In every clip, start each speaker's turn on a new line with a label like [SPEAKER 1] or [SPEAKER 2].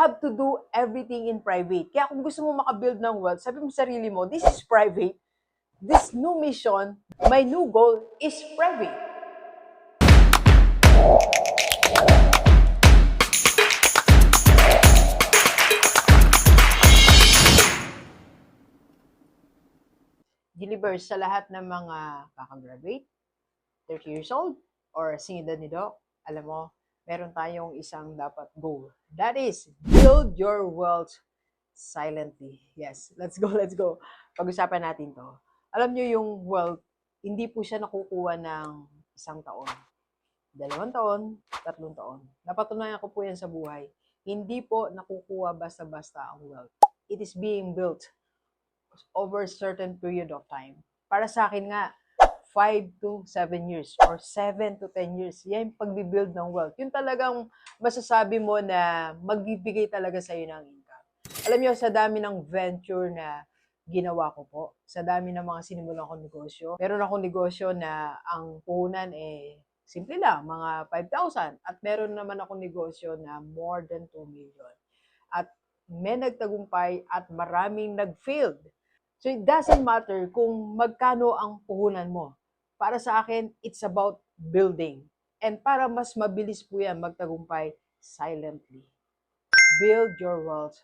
[SPEAKER 1] have to do everything in private. Kaya kung gusto mo makabuild ng wealth, sabi mo sa sarili mo, this is private. This new mission, my new goal is private. Deliver sa lahat ng mga kakagraduate, 30 years old, or single ni Doc, alam mo, meron tayong isang dapat goal. That is, build your wealth silently. Yes, let's go, let's go. Pag-usapan natin to. Alam nyo yung wealth, hindi po siya nakukuha ng isang taon. Dalawang taon, tatlong taon. Napatunayan ko po yan sa buhay. Hindi po nakukuha basta-basta ang wealth. It is being built over a certain period of time. Para sa akin nga, 5 to 7 years or 7 to 10 years. Yan yung pagbibuild ng wealth. Yung talagang masasabi mo na magbibigay talaga sa'yo ng income. Alam niyo, sa dami ng venture na ginawa ko po, sa dami ng mga sinimulan kong negosyo, meron akong negosyo na ang puhunan eh, simple lang, mga 5,000. At meron naman akong negosyo na more than 2 million. At may nagtagumpay at maraming nag-failed. So it doesn't matter kung magkano ang puhunan mo. Para sa akin, it's about building. And para mas mabilis po yan magtagumpay, silently. Build your wealth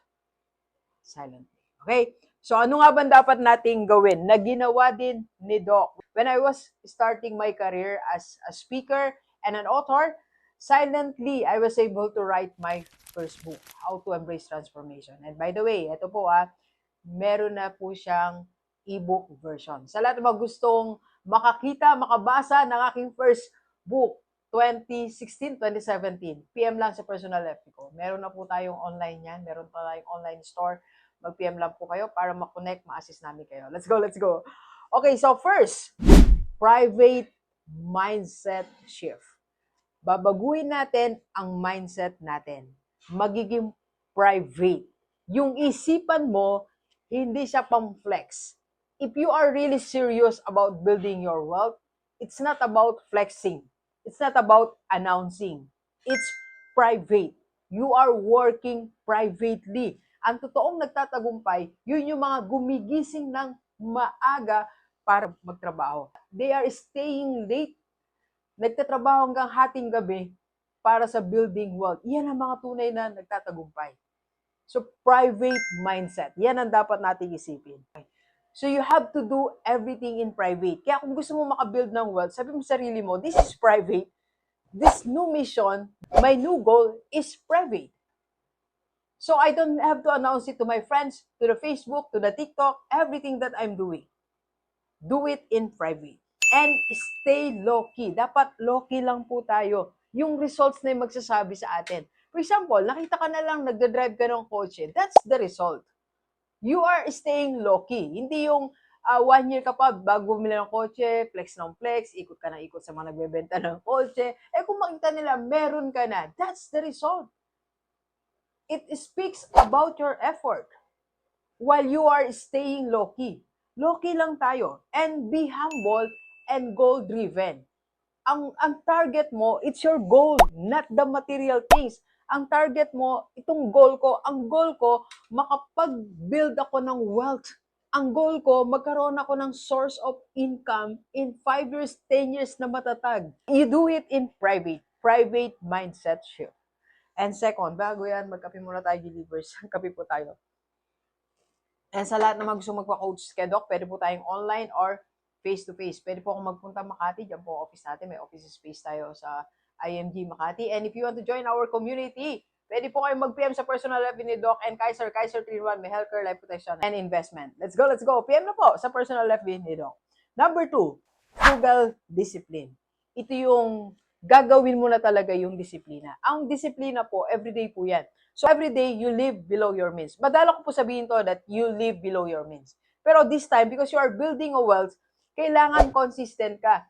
[SPEAKER 1] silently. Okay? So ano nga ba dapat nating gawin na ginawa din ni Doc? When I was starting my career as a speaker and an author, silently, I was able to write my first book, How to Embrace Transformation. And by the way, ito po ah, meron na po siyang ebook version. Sa lahat ng gustong makakita, makabasa ng aking first book, 2016-2017, PM lang sa personal FB ko. Meron na po tayong online yan. Meron pa tayong online store. Mag-PM lang po kayo para ma-connect, ma-assist namin kayo. Let's go, let's go. Okay, so first, private mindset shift. Babaguhin natin ang mindset natin. Magiging private. Yung isipan mo, hindi siya pang flex. If you are really serious about building your wealth, it's not about flexing. It's not about announcing. It's private. You are working privately. Ang totoong nagtatagumpay, yun yung mga gumigising ng maaga para magtrabaho. They are staying late. Nagtatrabaho hanggang hating gabi para sa building wealth. Yan ang mga tunay na nagtatagumpay. So, private mindset. Yan ang dapat nating isipin. So, you have to do everything in private. Kaya kung gusto mo makabuild ng wealth, sabi mo sa sarili mo, this is private. This new mission, my new goal is private. So, I don't have to announce it to my friends, to the Facebook, to the TikTok, everything that I'm doing. Do it in private. And stay low-key. Dapat low-key lang po tayo. Yung results na yung magsasabi sa atin. For example, nakita ka na lang nagda-drive ka ng kotse, that's the result. You are staying low-key. Hindi yung uh, one year ka pa bago bumili ng kotse, flex ng flex, ikot ka na ikot sa mga nagbebenta ng kotse. Eh kung makita nila, meron ka na. That's the result. It speaks about your effort while you are staying low-key. Low-key lang tayo. And be humble and goal-driven. Ang, ang target mo, it's your goal, not the material things ang target mo, itong goal ko, ang goal ko, makapag-build ako ng wealth. Ang goal ko, magkaroon ako ng source of income in 5 years, 10 years na matatag. You do it in private. Private mindset shift. And second, bago yan, magkape muna tayo, delivers. Kape po tayo. And sa lahat na mga gusto magpa-coach kay Doc, pwede po tayong online or face-to-face. Pwede po akong magpunta Makati. Diyan po office natin. May office space tayo sa IMG Makati. And if you want to join our community, pwede po kayong mag-PM sa personal life ni Doc and Kaiser, Kaiser 3-1, may healthcare, life protection, and investment. Let's go, let's go. PM na po sa personal life ni Doc. Number two, frugal discipline. Ito yung gagawin mo na talaga yung disiplina. Ang disiplina po, everyday po yan. So everyday, you live below your means. Madala ko po sabihin to that you live below your means. Pero this time, because you are building a wealth, kailangan consistent ka.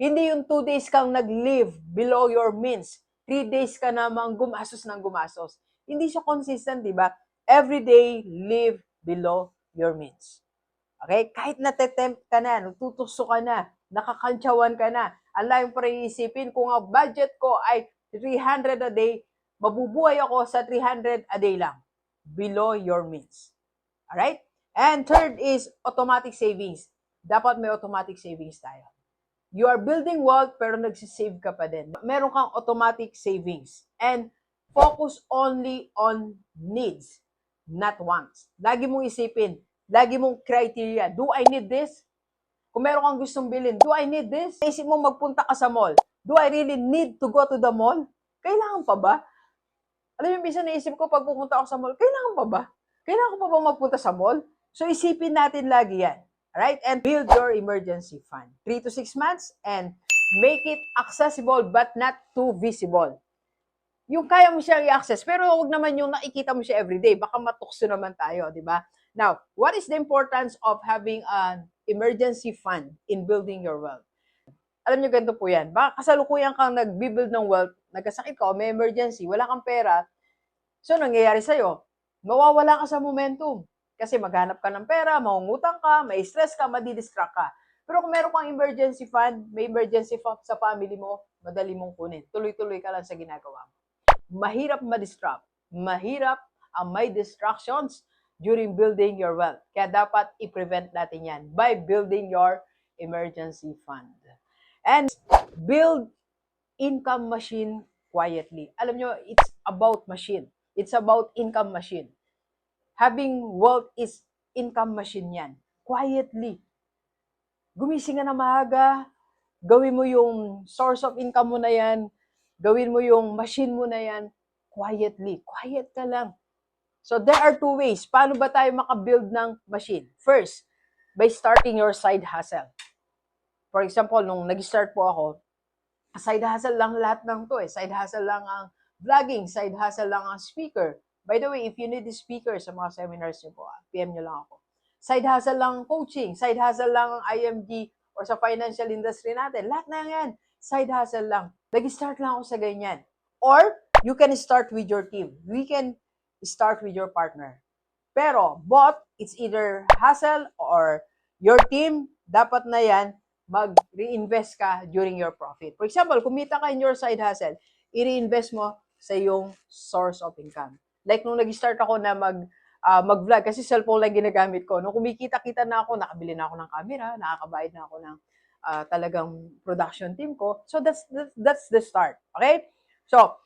[SPEAKER 1] Hindi yung two days kang nag-live below your means. Three days ka namang gumasos ng gumasos. Hindi siya consistent, di ba? Every day, live below your means. Okay? Kahit natetempt ka na, natutuso ka na, nakakantsawan ka na, ang layo pa rin isipin, kung ang budget ko ay 300 a day, mabubuhay ako sa 300 a day lang. Below your means. Alright? And third is automatic savings. Dapat may automatic savings tayo. You are building wealth pero nagsisave ka pa din. Meron kang automatic savings. And focus only on needs, not wants. Lagi mong isipin, lagi mong criteria, do I need this? Kung meron kang gustong bilhin, do I need this? Isip mo magpunta ka sa mall, do I really need to go to the mall? Kailangan pa ba? Alam mo, minsan naisip ko pag pupunta ako sa mall, kailangan pa ba? Kailangan ko pa ba magpunta sa mall? So isipin natin lagi yan. Alright? And build your emergency fund. 3 to 6 months and make it accessible but not too visible. Yung kaya mo siya i-access, pero huwag naman yung nakikita mo siya everyday. Baka matukso naman tayo, di ba? Now, what is the importance of having an emergency fund in building your wealth? Alam niyo, ganito po yan. Baka kasalukuyan kang nag-build ng wealth, nagkasakit ka may emergency, wala kang pera, so nangyayari sa'yo, mawawala ka sa momentum. Kasi maghanap ka ng pera, maungutang ka, may stress ka, madidistract ka. Pero kung meron kang emergency fund, may emergency fund sa family mo, madali mong kunin. Tuloy-tuloy ka lang sa ginagawa mo. Mahirap ma-distract. Mahirap ang may distractions during building your wealth. Kaya dapat i-prevent natin yan by building your emergency fund. And build income machine quietly. Alam nyo, it's about machine. It's about income machine. Having wealth is income machine yan. Quietly. Gumising ka na maaga, gawin mo yung source of income mo na yan, gawin mo yung machine mo na yan, quietly. Quiet ka lang. So there are two ways. Paano ba tayo makabuild ng machine? First, by starting your side hustle. For example, nung nag-start po ako, side hustle lang lahat ng to eh. Side hustle lang ang vlogging, side hustle lang ang speaker. By the way, if you need a speaker sa mga seminars niyo po, ah, PM niyo lang ako. Side hustle lang coaching, side hustle lang ang IMG or sa financial industry natin. Lahat na yan, side hustle lang. Nag-start lang ako sa ganyan. Or, you can start with your team. We can start with your partner. Pero, both, it's either hustle or your team, dapat na yan, mag-reinvest ka during your profit. For example, kumita ka in your side hustle, i-reinvest mo sa yung source of income. Like nung nag-start ako na mag ah, mag-vlog kasi cellphone lang ginagamit ko. Nung kumikita-kita na ako, nakabili na ako ng camera, nakakabayad na ako ng ah, talagang production team ko. So that's, that's that's the start. Okay? So,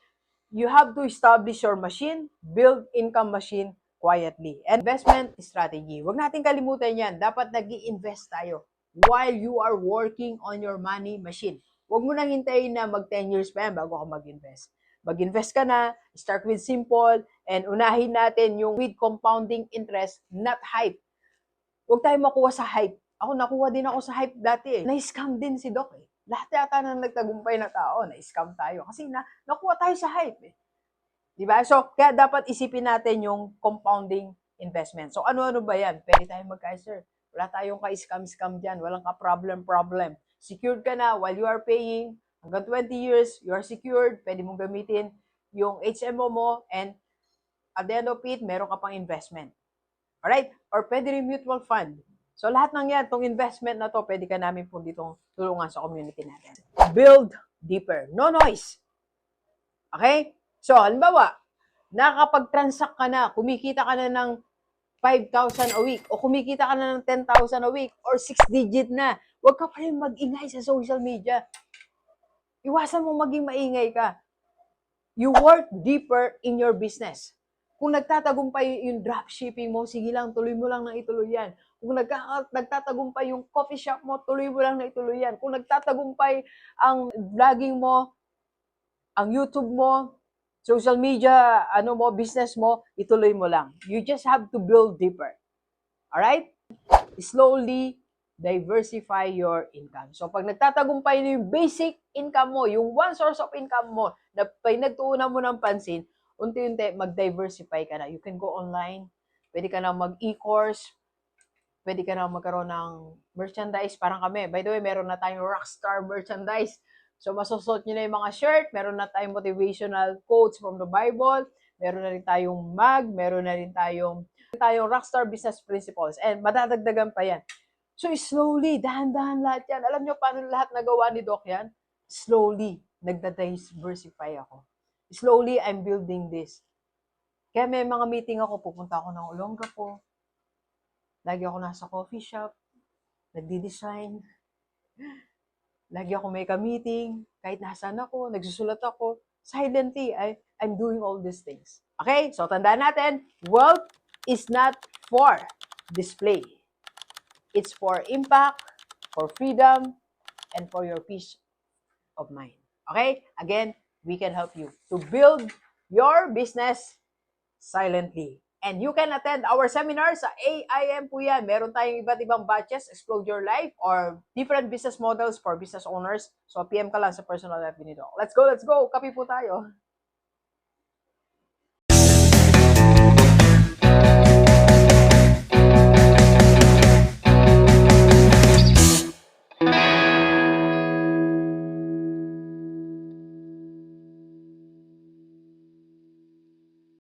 [SPEAKER 1] you have to establish your machine, build income machine quietly. And investment strategy. Huwag natin kalimutan yan. Dapat nag invest tayo while you are working on your money machine. Huwag mo nang hintayin na mag 10 years pa yan bago ka mag-invest. Mag-invest ka na, start with simple, and unahin natin yung with compounding interest, not hype. Huwag tayo makuha sa hype. Ako, nakuha din ako sa hype dati eh. Na-scam din si Doc eh. Lahat yata na nagtagumpay na tao, na-scam tayo. Kasi na, nakuha tayo sa hype eh. Di ba? So, kaya dapat isipin natin yung compounding investment. So, ano-ano ba yan? Pwede tayong magka-sir. Wala tayong ka-scam-scam dyan. Walang ka-problem-problem. Secured ka na while you are paying. Hanggang 20 years, you are secured. Pwede mong gamitin yung HMO mo and at the end of it, meron ka pang investment. Alright? Or pwede rin mutual fund. So lahat ng yan, itong investment na to, pwede ka namin po ditong tulungan sa community natin. Build deeper. No noise. Okay? So, halimbawa, nakakapag-transact ka na, kumikita ka na ng 5,000 a week, o kumikita ka na ng 10,000 a week, or 6 digit na, huwag ka pa rin mag-ingay sa social media. Iwasan mo maging maingay ka. You work deeper in your business. Kung nagtatagumpay yung dropshipping mo, sige lang, tuloy mo lang na ituloy yan. Kung nagka, nagtatagumpay yung coffee shop mo, tuloy mo lang na ituloy yan. Kung nagtatagumpay ang vlogging mo, ang YouTube mo, social media, ano mo, business mo, ituloy mo lang. You just have to build deeper. Alright? Slowly diversify your income. So, pag nagtatagumpay na yung basic income mo, yung one source of income mo, na pinagtuunan mo ng pansin, unti-unti mag-diversify ka na. You can go online, pwede ka na mag-e-course, pwede ka na magkaroon ng merchandise. Parang kami, by the way, meron na tayong rockstar merchandise. So, masusot nyo na yung mga shirt, meron na tayong motivational quotes from the Bible, meron na rin tayong mag, meron na rin tayong, tayong rockstar business principles, and madadagdagan pa yan. So, slowly, dahan-dahan lahat yan. Alam nyo paano lahat nagawa ni Doc yan? Slowly, nagda-diversify ako. Slowly, I'm building this. Kaya may mga meeting ako, pupunta ako ng Olongapo. Lagi ako nasa coffee shop. Nagdi-design. Lagi ako may ka-meeting. Kahit nasaan ako, nagsusulat ako. Silently, I, I'm doing all these things. Okay? So, tandaan natin, wealth is not for display. It's for impact, for freedom, and for your peace of mind. Okay? Again, we can help you to build your business silently. And you can attend our seminar sa AIM po yan. Meron tayong iba't ibang batches, Explode Your Life, or different business models for business owners. So, PM ka lang sa personal life ni Doc. Let's go, let's go! Kapi po tayo.